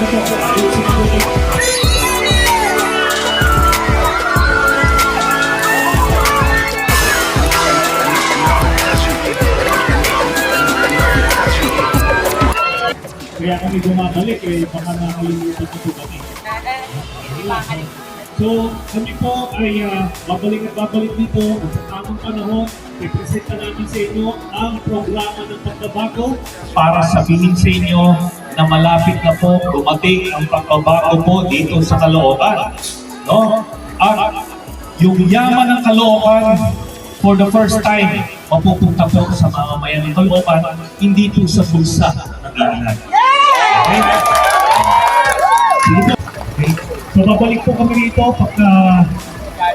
Kaya kami bumabalik eh, baka nakalimutan ko po kami. So, kami po ay ah, babalik at babalik dito sa tamang panahon, ipresenta namin sa inyo ang programa ng pagbabago para sabihin sa inyo na malapit na po dumating ang pagbabago po dito sa Caloocan. No? At yung yaman ng Caloocan, for the first time, mapupunta po sa mamamayan ng Caloocan, hindi po sa bulsa ng lahat. Okay? Okay. So babalik po kami dito pagka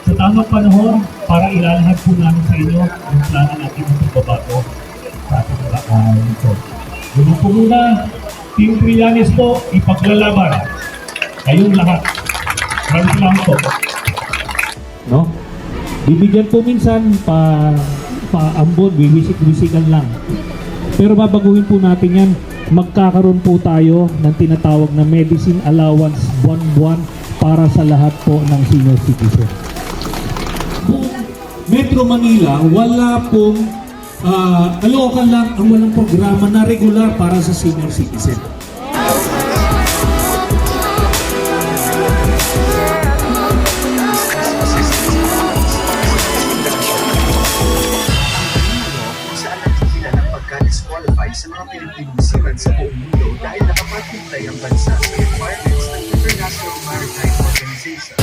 sa tamang panahon para ilalahad po namin sa inyo ang plano natin ng pagbabago sa ating mga uh, ito. Yun po muna, Team Trillanes po, ipaglalaban. Kayong lahat. Maraming salamat po. No? Bibigyan po minsan pa paambon, wiwisik-wisikan lang. Pero babaguhin po natin yan. Magkakaroon po tayo ng tinatawag na medicine allowance buwan-buwan para sa lahat po ng senior citizen. Metro Manila, wala pong Ah, uh, Caloocan lang ang walang programa na regular para sa senior citizen. sa mga Pilipinong seaman sa mundo dahil nakapatuntay ang bansa sa requirements ng Maritime Organization.